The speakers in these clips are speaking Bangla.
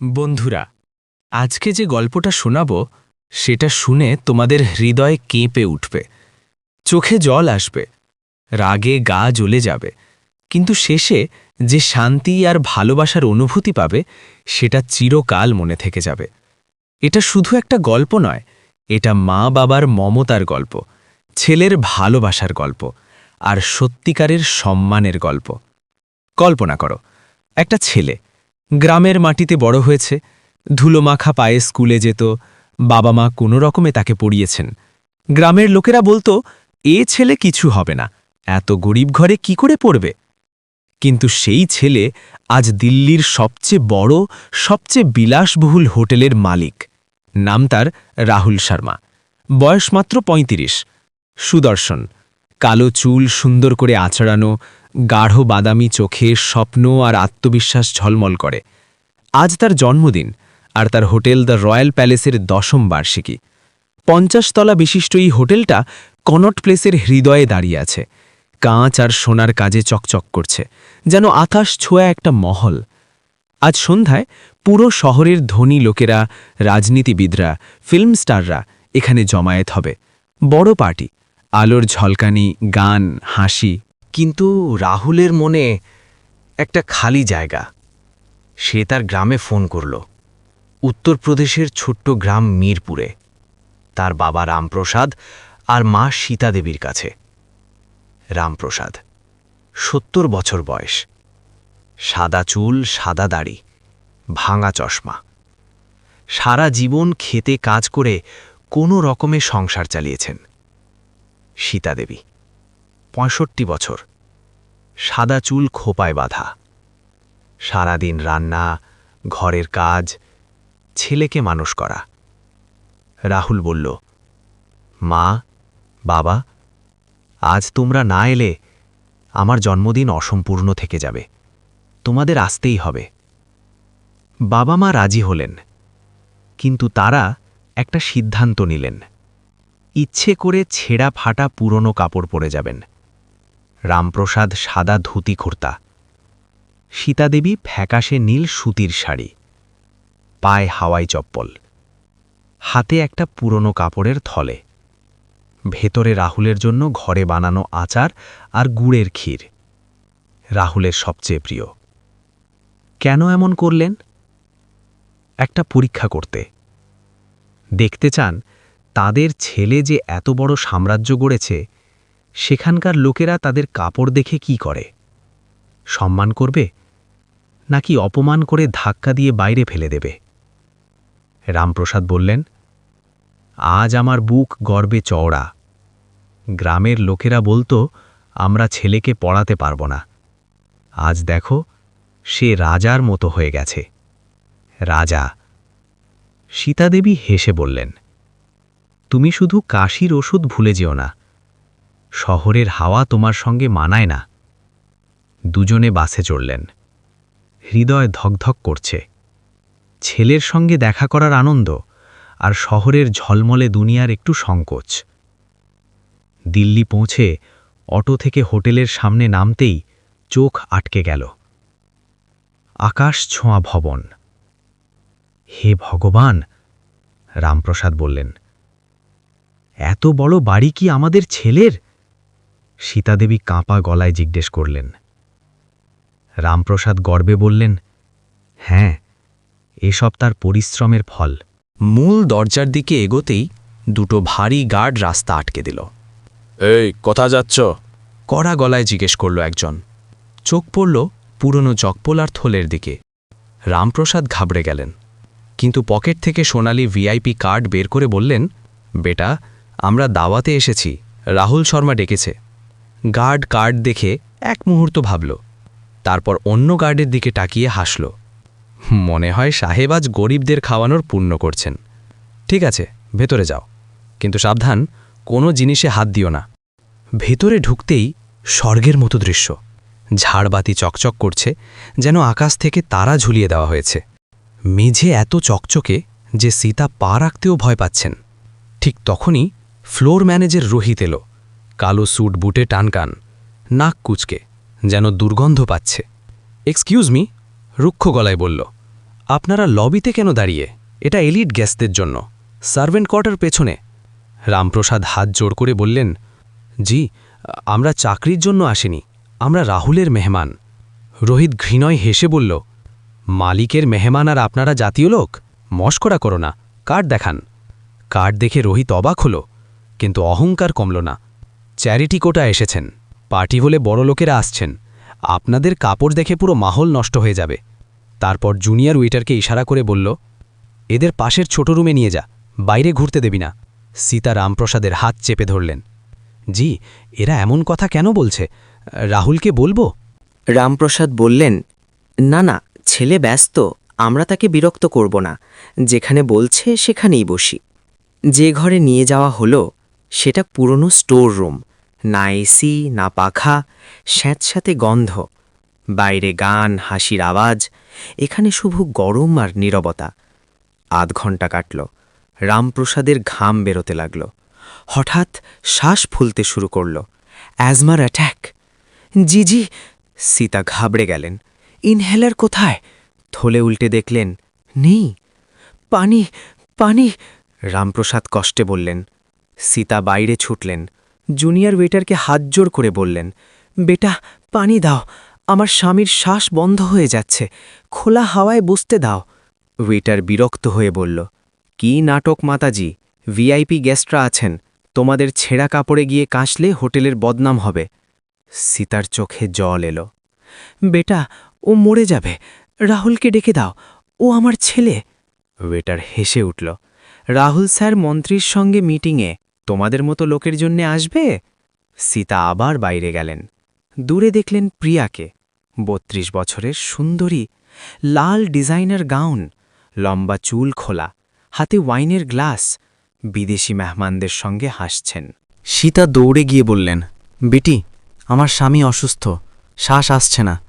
বন্ধুরা, আজকে যে গল্পটা শোনাব, সেটা শুনে তোমাদের হৃদয় কেঁপে উঠবে। চোখে জল আসবে, রাগে গা জ্বলে যাবে, কিন্তু শেষে যে শান্তি আর ভালোবাসার অনুভূতি পাবে, সেটা চিরকাল মনে থেকে যাবে। এটা শুধু একটা গল্প নয়, এটা মা বাবার মমতার গল্প, ছেলের ভালোবাসার গল্প, আর সত্যিকারের সম্মানের গল্প। কল্পনা করো, একটা ছেলে গ্রামের মাটিতে বড় হয়েছে, ধুলোমাখা পায়ে স্কুলে যেত বাবা মা কোনো রকমে তাকে পড়িয়েছেন। গ্রামের লোকেরা বলতো, এ ছেলে কিছু হবে না, এত গরিব ঘরে কি করে পড়বে? কিন্তু সেই ছেলে আজ দিল্লির সবচেয়ে বড়, সবচেয়ে বিলাসবহুল হোটেলের মালিক। নাম তার রাহুল শর্মা। বয়স মাত্র ৩৫ সুদর্শন। কালো চুল সুন্দর করে আচড়ানো গাঢ় বাদামি চোখে স্বপ্ন আর আত্মবিশ্বাস ঝলমল করে। আজ তার জন্মদিন আর তার হোটেল দ্য রয়্যাল প্যালেসের দশম বার্ষিকী। পঞ্চাশতলা বিশিষ্ট এই হোটেলটা কনট প্লেসের হৃদয়ে দাঁড়িয়ে আছে। কাঁচ আর সোনার কাজে চকচক করছে, যেন আকাশ ছোঁয়া একটা মহল। আজ সন্ধ্যায় পুরো শহরের ধনী লোকেরা, রাজনীতিবিদরা, ফিল্ম স্টাররা এখানে জমায়েত হবে। বড় পার্টি, আলোর ঝলকানি, গান, হাসি কিন্তু রাহুলের মনে একটা খালি জায়গা। সে তার গ্রামে ফোন করল। উত্তরপ্রদেশের ছোট্ট গ্রাম মিরপুরে। তার বাবা রামপ্রসাদ আর মা সীতা দেবীর কাছে। রামপ্রসাদ, সত্তর বছর বয়স। সাদা চুল, সাদা দাড়ি, ভাঙা চশমা। সারা জীবন খেতে কাজ করে কোনো রকমে সংসার চালিয়েছেন সীতা দেবী। পঁয়ষট্টি বছর। সাদা চুল খোপায় বাঁধা। সারাদিন রান্না, ঘরের কাজ, ছেলেকে মানুষ করা। রাহুল বলল, মা, বাবা, আজ তোমরা না এলে আমার জন্মদিন অসম্পূর্ণ থেকে যাবে। তোমাদের আসতেই হবে। বাবা মা রাজি হলেন, কিন্তু তারা একটা সিদ্ধান্ত নিলেন। ইচ্ছে করে ছেঁড়া ফাটা পুরনো কাপড় পরে যাবেন। রামপ্রসাদ সাদা ধুতি কুর্তা। সীতাদেবী ফ্যাকাশে নীল সুতির শাড়ি। পায়ে হাওয়াই চপ্পল। হাতে একটা পুরনো কাপড়ের থলে। ভেতরে রাহুলের জন্য ঘরে বানানো আচার আর গুড়ের ক্ষীর। রাহুলের সবচেয়ে প্রিয়। কেন এমন করলেন? একটা পরীক্ষা করতে। দেখতে চান, তাদের ছেলে যে এত বড় সাম্রাজ্য গড়েছে সেখানকার লোকেরা তাদের কাপড় দেখে কি করে? সম্মান করবে? নাকি অপমান করে ধাক্কা দিয়ে বাইরে ফেলে দেবে? রামপ্রসাদ বললেন, আজ আমার বুক গর্বে চওড়া। গ্রামের লোকেরা বলতো, আমরা ছেলেকে পড়াতে পারব না। আজ দেখো, সে রাজার মতো হয়ে গেছে। রাজা, সীতাদেবী হেসে বললেন, তুমি শুধু কাশির ওষুধ ভুলে যেও না। শহরের হাওয়া তোমার সঙ্গে মানায় না। দুজনে বাসে চড়লেন। হৃদয় ধকধক করছে। ছেলের সঙ্গে দেখা করার আনন্দ আর শহরের ঝলমলে দুনিয়ার একটু সংকোচ। দিল্লি পৌঁছে অটো থেকে হোটেলের সামনে নামতেই চোখ আটকে গেল। আকাশ ছোঁয়া ভবন। হে ভগবান, রামপ্রসাদ বললেন, এত বড় বাড়ি কি আমাদের ছেলের? সীতাদেবী কাঁপা গলায় জিজ্ঞেস করলেন। রামপ্রসাদ গর্বে বললেন হ্যাঁ এসব তার পরিশ্রমের ফল। মূল দরজার দিকে এগোতেই দুটো ভারী গার্ড রাস্তা আটকে দিল। এই কথা যাচ্ছ? কড়া গলায় জিজ্ঞেস করল একজন। চোখ পড়ল পুরনো চকপোল আর থলের দিকে। রামপ্রসাদ ঘাবড়ে গেলেন। কিন্তু পকেট থেকে সোনালি ভিআইপি কার্ড বের করে বললেন বেটা আমরা দাওয়াতে এসেছি। রাহুল শর্মা ডেকেছে। গার্ড কার্ড দেখে এক মুহূর্ত ভাবল, তারপর অন্য গার্ডের দিকে তাকিয়ে হাসল। মনে হয় সাহেব আজ গরিবদের খাওয়ানোর পূর্ণ করছেন। ঠিক আছে, ভেতরে যাও, কিন্তু সাবধান, কোনো জিনিসে হাত দিও না। ভেতরে ঢুকতেই স্বর্গের মতো দৃশ্য। ঝাড়বাতি চকচক করছে, যেন আকাশ থেকে তারা ঝুলিয়ে দেওয়া হয়েছে। মেঝে এত চকচকে যে সীতা পা রাখতেও ভয় পাচ্ছেন। ঠিক তখনই ফ্লোর ম্যানেজের রোহিত এলো। কালো স্যুট বুটে টানকান নাক কুচকে, যেন দুর্গন্ধ পাচ্ছে। এক্সকিউজ মি রুক্ষ গলায় বলল, আপনারা লবিতে কেন দাঁড়িয়ে? এটা এলিট গ্যাসদের জন্য। সার্ভেন্ট কোয়ার্টার পেছনে। রামপ্রসাদ হাত জোড় করে বললেন, জি, আমরা চাকরির জন্য আসিনি, আমরা রাহুলের মেহমান। রোহিত ঘৃণয় হেসে বলল, মালিকের মেহমান আর আপনারা জাতীয় লোক? মস্করা করো না, কার্ড দেখান। কার্ড দেখে রোহিত অবাক হল, কিন্তু অহংকার কমল না। চ্যারিটি কোটা এসেছেন। পার্টি হলে বড় লোকেরা আসছেন। আপনাদের কাপড় দেখে পুরো মাহল নষ্ট হয়ে যাবে। তারপর জুনিয়র ওয়েটারকে ইশারা করে বলল, এদের পাশের ছোট রুমে নিয়ে যা, বাইরে ঘুরতে দেবি না। সীতা রামপ্রসাদের হাত চেপে ধরলেন। জি, এরা এমন কথা কেন বলছে? রাহুলকে বলব? রামপ্রসাদ বললেন, না না, ছেলে ব্যস্ত, আমরা তাকে বিরক্ত করব না। যেখানে বলছে সেখানেই বসি। যে ঘরে নিয়ে যাওয়া হলো, সেটা পুরনো স্টোর রুম। না এসি না পাখা স্যাঁতস্যাঁতে গন্ধ, বাইরে গান, হাসির আওয়াজ, এখানে শুধু গরম আর নীরবতা। আধ ঘণ্টা কাটল, রামপ্রসাদের ঘাম বেরোতে লাগল। হঠাৎ শ্বাস ফুলতে শুরু করল। অ্যাজমার অ্যাট্যাক। জি জি সীতা ঘাবড়ে গেলেন। ইনহেলার কোথায়? থলে উল্টে দেখলেন, নেই। পানি পানি, রামপ্রসাদ কষ্টে বললেন। সীতা বাইরে ছুটলেন। জুনিয়র ওয়েটারকে হাত জোর করে বললেন, বেটা, পানি দাও, আমার স্বামীর শ্বাস বন্ধ হয়ে যাচ্ছে, খোলা হাওয়ায় বসতে দাও। ওয়েটার বিরক্ত হয়ে বলল, কি নাটক মাতাজি, ভিআইপি গেস্টরা আছেন, তোমাদের ছেঁড়া কাপড়ে গিয়ে কাশলে হোটেলের বদনাম হবে। সীতার চোখে জল এলো, বেটা, ও মরে যাবে, রাহুলকে ডেকে দাও, ও আমার ছেলে। ওয়েটার হেসে উঠল, রাহুল স্যার মন্ত্রীর সঙ্গে মিটিংয়ে তোমাদের মতো লোকের জন্যে আসবে? সীতা আবার বাইরে গেলেন। দূরে দেখলেন প্রিয়াকে। বত্রিশ বছরের সুন্দরী, লাল ডিজাইনার গাউন, লম্বা চুল খোলা, হাতে ওয়াইনের গ্লাস। বিদেশি মেহমানদের সঙ্গে হাসছেন। সীতা দৌড়ে গিয়ে বললেন, বেটি, আমার স্বামী অসুস্থ। শ্বাস আসছে না।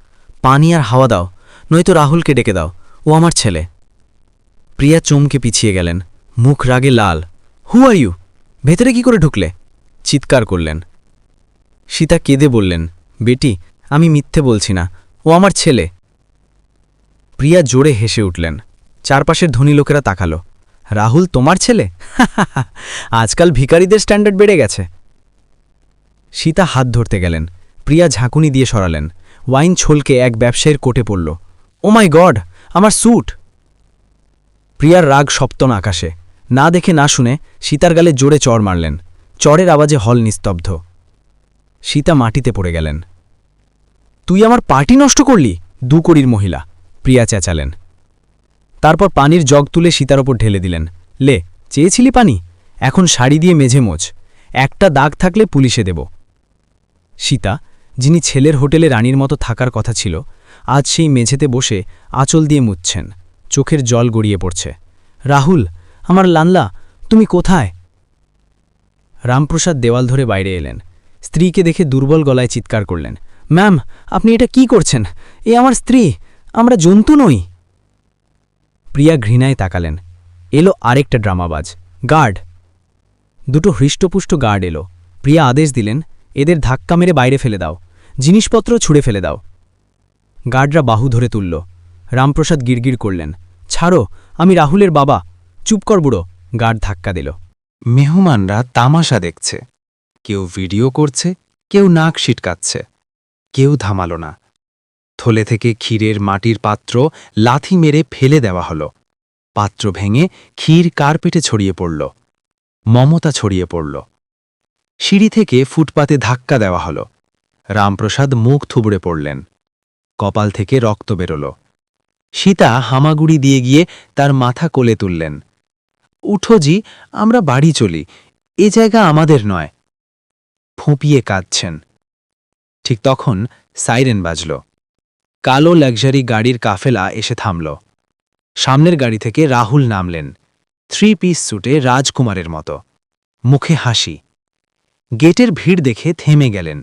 পানি আর হাওয়া দাও, নয়তো রাহুলকে ডেকে দাও। ও আমার ছেলে। প্রিয়া চমকে পিছিয়ে গেলেন। মুখ রাগে লাল। হু আর ইউ ভেতরে কি করে ঢুকলে? চিৎকার করলেন। সীতা কেঁদে বললেন, বেটি, আমি মিথ্যে বলছি না। ও আমার ছেলে। প্রিয়া জোরে হেসে উঠলেন। চারপাশের ধনী লোকেরা তাকালো। রাহুল, তোমার ছেলে? আজকাল ভিখারিদের স্ট্যান্ডার্ড বেড়ে গেছে। সীতা হাত ধরতে গেলেন। প্রিয়া ঝাঁকুনি দিয়ে সরালেন। ওয়াইন ছলকে এক ব্যবসায়ীর কোটে পড়ল। ও মাই গড, আমার স্যুট! প্রিয়ার রাগ সপ্তন আকাশে। না দেখে না শুনে সীতার গালে জোরে চড় মারলেন। চড়ের আওয়াজে হল নিস্তব্ধ। সীতা মাটিতে পড়ে গেলেন। তুই আমার পার্টি নষ্ট করলি, দুকড়ির মহিলা, প্রিয়া চেঁচালেন। তারপর পানির জগ তুলে সীতার ওপর ঢেলে দিলেন। লে, চেয়েছিলি পানি? এখন শাড়ি দিয়ে মেঝে মোচ একটা দাগ থাকলে পুলিশে দেব। সীতা, যিনি ছেলের হোটেলে রানীর মতো থাকার কথা ছিল, আজ সেই মেঝেতে বসে আঁচল দিয়ে মুচ্ছেন চোখের জল গড়িয়ে পড়ছে। রাহুল আমার লানলা তুমি কোথায়? রামপ্রসাদ দেওয়াল ধরে বাইরে এলেন। স্ত্রীকে দেখে দুর্বল গলায় চিৎকার করলেন। ম্যাম, আপনি এটা কি করছেন? এ আমার স্ত্রী, আমরা জন্তু নই! প্রিয়া ঘৃণায় তাকালেন। এলো আরেকটা ড্রামাবাজ, গার্ড। দুটো হৃষ্টপুষ্ট গার্ড এলো। প্রিয়া আদেশ দিলেন, এদের ধাক্কা মেরে বাইরে ফেলে দাও। জিনিসপত্র ছুঁড়ে ফেলে দাও। গার্ডরা বাহু ধরে তুলল। রামপ্রসাদ গিরগির করলেন, ছাড়ো, আমি রাহুলের বাবা। চুপ কর বুড়ো গার্ড ধাক্কা দিল। মেহমানরা তামাশা দেখছে। কেউ ভিডিও করছে, কেউ নাক সিটকাচ্ছে কেউ থামালো না। থলে থেকে ক্ষীরের মাটির পাত্র লাথি মেরে ফেলে দেওয়া হলো। পাত্র ভেঙে ক্ষীর কার্পেটে ছড়িয়ে পড়ল। মমতা ছড়িয়ে পড়ল। সিঁড়ি থেকে ফুটপাতে ধাক্কা দেওয়া হলো। রামপ্রসাদ মুখ থুবড়ে পড়লেন। কপাল থেকে রক্ত বেরোল। সীতা হামাগুড়ি দিয়ে গিয়ে তার মাথা কোলে তুললেন। উঠো জি, আমরা বাড়ি চলি। এ জায়গা আমাদের নয়। ফুঁপিয়ে কাঁদছেন। ঠিক তখন সাইরেন বাজল। কালো লাক্সারি গাড়ির কাফেলা এসে থামল। সামনের গাড়ি থেকে রাহুল নামলেন। থ্রি পিস স্যুটে রাজকুমারের মতো। মুখে হাসি। গেটের ভিড় দেখে থেমে গেলেন।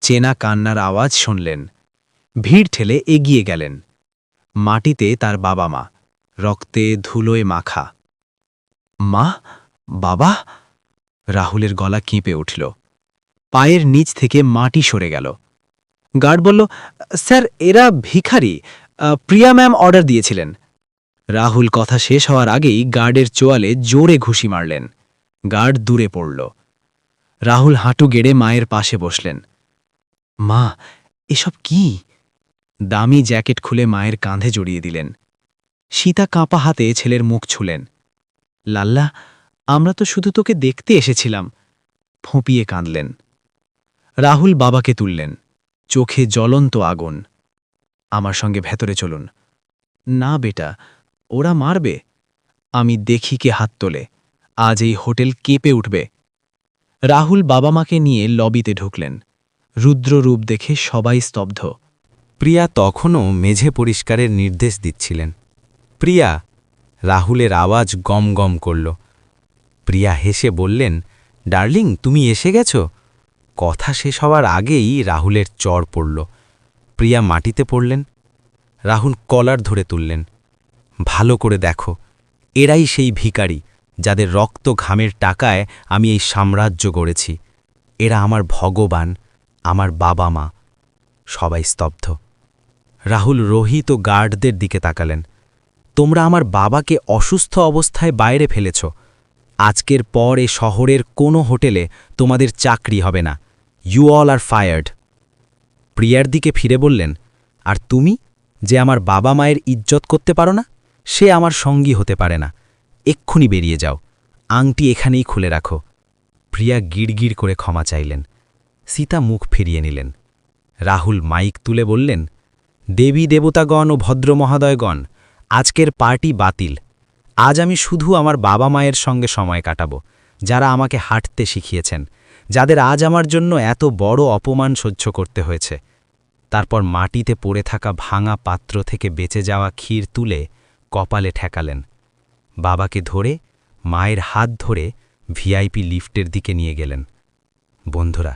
চেনা কান্নার আওয়াজ শুনলেন। ভিড় ঠেলে এগিয়ে গেলেন। মাটিতে তার বাবা মা। রক্তে ধুলোয় মাখা। মা, বাবা? রাহুলের গলা কেঁপে উঠল। পায়ের নিচ থেকে মাটি সরে গেল। গার্ড বলল, স্যার, এরা ভিখারি। প্রিয়া ম্যাম অর্ডার দিয়েছিলেন। রাহুল কথা শেষ হওয়ার আগেই গার্ডের চোয়ালে জোরে ঘুষি মারলেন। গার্ড দূরে পড়ল। রাহুল হাঁটু গেড়ে মায়ের পাশে বসলেন। মা, এসব কি? দামি জ্যাকেট খুলে মায়ের কাঁধে জড়িয়ে দিলেন। সীতা কাঁপা হাতে ছেলের মুখ ছুলেন। লাল্লা, আমরা তো শুধু তোকে দেখতে এসেছিলাম। ফোঁপিয়ে কাঁদলেন। রাহুল বাবাকে তুললেন। চোখে জ্বলন্ত আগুন। আমার সঙ্গে ভেতরে চলুন। না বেটা, ওরা মারবে। আমি দেখি কে হাত তোলে। আজ এই হোটেল কেঁপে উঠবে। রাহুল বাবা মাকে নিয়ে লবিতে ঢুকলেন। রুদ্র রূপ দেখে সবাই স্তব্ধ। প্রিয়া তখনও মেঝে পরিষ্কারের নির্দেশ দিচ্ছিলেন। প্রিয়া রাহুলের আওয়াজ গম গম করল। প্রিয়া হেসে বললেন, ডার্লিং, তুমি এসে গেছ? কথা শেষ হওয়ার আগেই রাহুলের চর পড়ল। প্রিয়া মাটিতে পড়লেন। রাহুল কলার ধরে তুললেন। ভালো করে দেখো, এরাই সেই ভিখারি যাদের রক্ত ঘামের টাকায় আমি এই সাম্রাজ্য গড়েছি। এরা আমার ভগবান, আমার বাবা মা। সবাই স্তব্ধ। রাহুল রোহিত ও গার্ডদের দিকে তাকালেন। তোমরা আমার বাবাকে অসুস্থ অবস্থায় বাইরে ফেলেছ। আজকের পর এ শহরের কোনো হোটেলে তোমাদের চাকরি হবে না। ইউ অল আর ফায়ার্ড প্রিয়ার দিকে ফিরে বললেন, আর তুমি, যে আমার বাবা মায়ের ইজ্জত করতে পারো না, সে আমার সঙ্গী হতে পারে না। এক্ষুনি বেরিয়ে যাও। আংটি এখানেই খুলে রাখো। প্রিয়া গিড়গিড় করে ক্ষমা চাইলেন। সীতা মুখ ফিরিয়ে নিলেন। রাহুল মাইক তুলে বললেন, দেবী দেবতাগণ ও ভদ্র মহাদয়গণ আজকের পার্টি বাতিল। আজ আমি শুধু আমার বাবা মায়ের সঙ্গে সময় কাটাবো, যারা আমাকে হাঁটতে শিখিয়েছেন, যাদের আজ আমার জন্য এত বড় অপমান সহ্য করতে হয়েছে। তারপর মাটিতে পড়ে থাকা ভাঙা পাত্র থেকে বেঁচে যাওয়া ক্ষীর তুলে কপালে ঠেকালেন। বাবাকে ধরে, মায়ের হাত ধরে ভিআইপি লিফটের দিকে নিয়ে গেলেন। বন্ধুরা,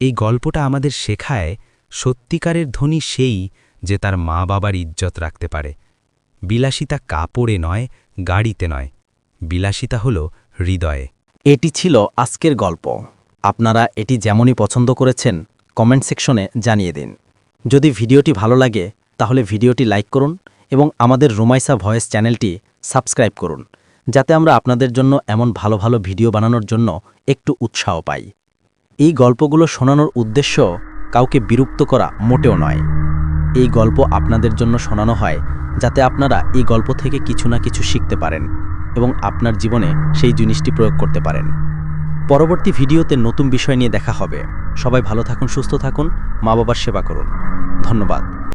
এই গল্পটা আমাদের শেখায় সত্যিকারের ধনী সেই যে তার মা বাবার ইজ্জত রাখতে পারে। বিলাসিতা কাপড়ে নয়, গাড়িতে নয়। বিলাসিতা হল হৃদয়ে। এটি ছিল আজকের গল্প। আপনারা এটি যেমনই পছন্দ করেছেন, কমেন্ট সেকশনে জানিয়ে দিন। যদি ভিডিওটি ভালো লাগে, তাহলে ভিডিওটি লাইক করুন এবং আমাদের রোমাইসা ভয়েস চ্যানেলটি সাবস্ক্রাইব করুন, যাতে আমরা আপনাদের জন্য এমন ভালো ভালো ভিডিও বানানোর জন্য একটু উৎসাহ পাই। এই গল্পগুলো শোনানোর উদ্দেশ্য কাউকে বিরক্ত করা মোটেও নয়। এই গল্প আপনাদের জন্য শোনানো হয় যাতে আপনারা এই গল্প থেকে কিছু না কিছু শিখতে পারেন এবং আপনার জীবনে সেই জিনিসটি প্রয়োগ করতে পারেন। পরবর্তী ভিডিওতে নতুন বিষয় নিয়ে দেখা হবে। সবাই ভালো থাকুন, সুস্থ থাকুন মা বাবার সেবা করুন। ধন্যবাদ।